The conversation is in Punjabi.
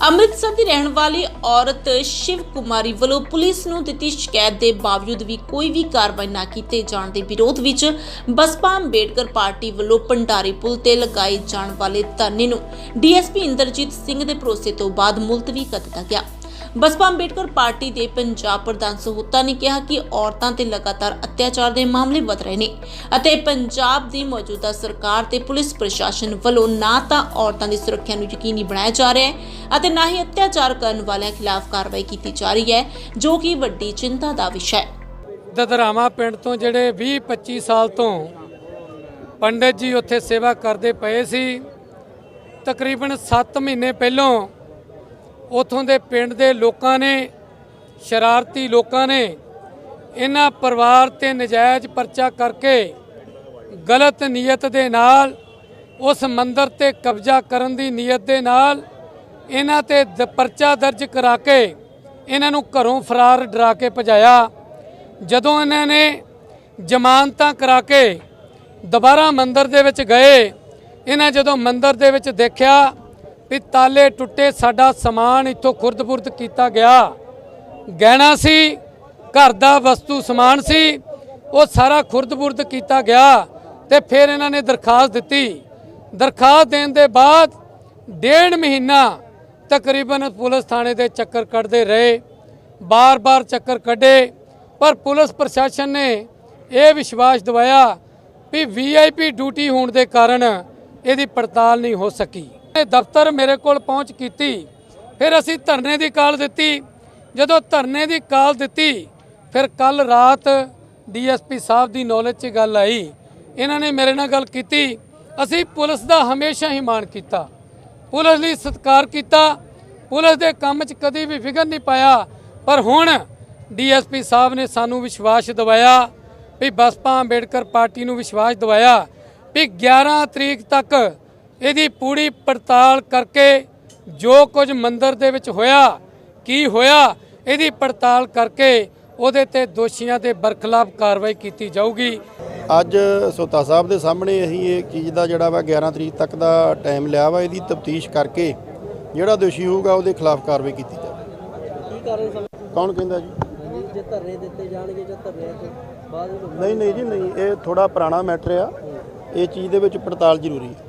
ਅੰਮ੍ਰਿਤਸਰ ਦੀ ਰਹਿਣ ਵਾਲੀ ਔਰਤ ਸ਼ਿਵ ਕੁਮਾਰੀ ਵੱਲੋਂ ਪੁਲਿਸ ਨੂੰ ਦਿੱਤੀ ਸ਼ਿਕਾਇਤ ਦੇ ਬਾਵਜੂਦ ਵੀ ਕੋਈ ਵੀ ਕਾਰਵਾਈ ਨਾ ਕੀਤੇ ਜਾਣ ਦੇ ਵਿਰੋਧ ਵਿੱਚ ਬਸਪਾ ਅੰਬੇਡਕਰ ਪਾਰਟੀ ਵੱਲੋਂ ਪੰਡਾਰੀ ਪੁਲ ਤੇ ਲਗਾਏ ਜਾਣ ਵਾਲੇ ਧਰਨੇ ਨੂੰ ਡੀਐਸਪੀ ਇੰਦਰਜੀਤ ਸਿੰਘ ਦੇ ਭਰੋਸੇ ਤੋਂ ਬਾਅਦ ਮੁਲਤਵੀ ਕਰ ਦਿੱਤਾ ਗਿਆ। ਬਸਪਾ ਅੰਬੇਡਕਰ ਪਾਰਟੀ ਦੇ ਪੰਜਾਬ ਪ੍ਰਧਾਨ ਸਹੂਤਾ ਨੇ ਕਿਹਾ ਕਿ ਔਰਤਾਂ ਤੇ ਲਗਾਤਾਰ ਅਤਿਆਚਾਰ ਦੇ ਮਾਮਲੇ ਵਧ ਰਹੇ ਨੇ ਅਤੇ ਪੰਜਾਬ ਦੀ ਮੌਜੂਦਾ ਸਰਕਾਰ ਤੇ ਪੁਲਿਸ ਪ੍ਰਸ਼ਾਸਨ ਵੱਲੋਂ ਨਾ ਤਾਂ ਔਰਤਾਂ ਦੀ ਸੁਰੱਖਿਆ ਨੂੰ ਯਕੀਨੀ ਬਣਾਇਆ ਜਾ ਰਿਹਾ ਹੈ ਅਤੇ ਨਾ ਹੀ ਅਤਿਆਚਾਰ ਕਰਨ ਵਾਲਿਆਂ ਖਿਲਾਫ ਕਾਰਵਾਈ ਕੀਤੀ ਜਾ ਰਹੀ ਹੈ, ਜੋ ਕਿ ਵੱਡੀ ਚਿੰਤਾ ਦਾ ਵਿਸ਼ਾ ਹੈ। ਦਦਰਾਵਾ ਪਿੰਡ ਤੋਂ ਜਿਹੜੇ 20 25 ਸਾਲ ਤੋਂ ਪੰਡਿਤ ਜੀ ਉੱਥੇ ਸੇਵਾ ਕਰਦੇ ਪਏ ਸੀ। ਤਕਰੀਬਨ 7 ਮਹੀਨੇ ਪਹਿਲਾਂ ਉਥੋਂ ਦੇ ਪਿੰਡ ਦੇ ਲੋਕਾਂ ਨੇ, ਸ਼ਰਾਰਤੀ ਲੋਕਾਂ ਨੇ ਇਹਨਾਂ ਪਰਿਵਾਰ ਤੇ ਨਜਾਇਜ਼ ਪਰਚਾ ਕਰਕੇ ਗਲਤ ਨੀਅਤ ਦੇ ਨਾਲ, ਉਸ ਮੰਦਰ ਤੇ ਕਬਜ਼ਾ ਕਰਨ ਦੀ ਨੀਅਤ ਦੇ ਨਾਲ ਇਹਨਾਂ ਤੇ ਦ- ਪਰਚਾ ਦਰਜ ਕਰਾ ਕੇ ਇਹਨਾਂ ਨੂੰ ਘਰੋਂ ਫਰਾਰ ਡਰਾ ਕੇ ਭਜਾਇਆ। ਜਦੋਂ ਇਹਨਾਂ ਨੇ ਜ਼ਮਾਨਤਾਂ ਕਰਾ ਕੇ ਦੁਬਾਰਾ ਮੰਦਰ ਦੇ ਵਿੱਚ ਗਏ, ਇਹਨਾਂ ਜਦੋਂ ਮੰਦਰ ਦੇ ਵਿੱਚ ਦੇਖਿਆ ਵੀ ਤਾਲੇ ਟੁੱਟੇ ਸਾਡਾ ਸਮਾਨ ਇੱਥੋਂ ਖੁਰਦ-ਬੁਰਦ ਕੀਤਾ ਗਿਆ। ਗਹਿਣਾ ਸੀ, ਘਰ ਦਾ ਵਸਤੂ, ਸਮਾਨ ਸੀ, ਉਹ ਸਾਰਾ ਖੁਰਦ-ਬੁਰਦ ਕੀਤਾ ਗਿਆ ਤੇ ਫਿਰ ਇਹਨਾਂ ਨੇ ਦਰਖਾਸਤ ਦਿੱਤੀ। ਦਰਖਾਸਤ ਦੇਣ ਦੇ ਬਾਅਦ ਡੇਢ ਮਹੀਨਾ ਤਕਰੀਬਨ ਪੁਲਿਸ ਥਾਣੇ ਦੇ ਚੱਕਰ ਕੱਢਦੇ ਰਹੇ। ਬਾਰ-ਬਾਰ ਚੱਕਰ ਕੱਢੇ, ਪਰ ਪੁਲਿਸ ਪ੍ਰਸ਼ਾਸਨ ਨੇ ਇਹ ਵਿਸ਼ਵਾਸ ਦਿਵਾਇਆ ਵੀ ਵੀਆਈਪੀ ਡਿਊਟੀ ਹੋਣ ਦੇ ਕਾਰਨ ਇਹਦੀ ਪੜਤਾਲ ਨਹੀਂ ਹੋ ਸਕੀ। ਦਫ਼ਤਰ ਮੇਰੇ ਕੋਲ ਪਹੁੰਚ ਕੀਤੀ। ਫਿਰ ਅਸੀਂ ਧਰਨੇ ਦੀ ਕਾਲ ਦਿੱਤੀ। ਜਦੋਂ ਧਰਨੇ ਦੀ ਕਾਲ ਦਿੱਤੀ, ਫਿਰ ਕੱਲ ਰਾਤ ਡੀਐਸਪੀ ਸਾਹਿਬ ਦੀ ਨੌਲੇਜ 'ਚ ਗੱਲ ਆਈ। ਇਹਨਾਂ ਨੇ ਮੇਰੇ ਨਾਲ ਗੱਲ ਕੀਤੀ। ਅਸੀਂ ਪੁਲਿਸ ਦਾ ਹਮੇਸ਼ਾ ਹੀ ਮਾਣ ਕੀਤਾ। ਪੁਲਿਸ ਲਈ ਸਤਿਕਾਰ ਕੀਤਾ। ਪੁਲਿਸ ਦੇ ਕੰਮ 'ਚ ਕਦੀ ਵੀ ਫਿਕਰ ਨਹੀਂ ਪਾਇਆ। ਪਰ ਹੁਣ ਡੀਐਸਪੀ ਸਾਹਿਬ ਨੇ ਸਾਨੂੰ ਵਿਸ਼ਵਾਸ ਦਿਵਾਇਆ ਵੀ ਬਸਪਾ ਅੰਬੇਡਕਰ ਪਾਰਟੀ ਨੂੰ ਵਿਸ਼ਵਾਸ ਦਿਵਾਇਆ ਵੀ 11 ਤਰੀਕ ਤੱਕ ਇਹਦੀ ਪੂਰੀ ਪੜਤਾਲ ਕਰਕੇ ਜੋ ਕੁਝ ਮੰਦਰ ਦੇ ਵਿੱਚ ਹੋਇਆ, ਕੀ ਹੋਇਆ, ਇਹਦੀ ਪੜਤਾਲ ਕਰਕੇ ਉਹਦੇ ਤੇ ਦੋਸ਼ੀਆਂ ਦੇ ਬਰਖਲਾਫ ਕਾਰਵਾਈ ਕੀਤੀ ਜਾਊਗੀ। ਅੱਜ ਸੋਤਾ ਸਾਹਿਬ ਦੇ ਸਾਹਮਣੇ ਅਸੀਂ ਇਹ ਚੀਜ਼ ਦਾ ਜਿਹੜਾ ਵਾ 11 ਤਰੀਕ ਤੱਕ ਦਾ ਟਾਈਮ ਲਿਆ ਵਾ, ਇਹਦੀ ਤਫਤੀਸ਼ ਕਰਕੇ ਜਿਹੜਾ ਦੋਸ਼ੀ ਹੋਊਗਾ ਉਹਦੇ ਖਿਲਾਫ ਕਾਰਵਾਈ ਕੀਤੀ ਜਾਵੇ ਕੀ ਕਾਰਨ ਸਮਝ ਕੌਣ ਕਹਿੰਦਾ ਜੀ? ਜੇ ਧਰਨੇ ਦਿੱਤੇ ਜਾਣਗੇ ਜਾਂ ਧਰਨੇ ਤੋਂ ਬਾਅਦ ਨਹੀਂ ਨਹੀਂ ਜੀ, ਨਹੀਂ, ਇਹ ਥੋੜਾ ਪੁਰਾਣਾ ਮੈਟਰ ਆ। ਇਹ ਚੀਜ਼ ਦੇ ਵਿੱਚ ਪੜਤਾਲ ਜ਼ਰੂਰੀ ਹੈ।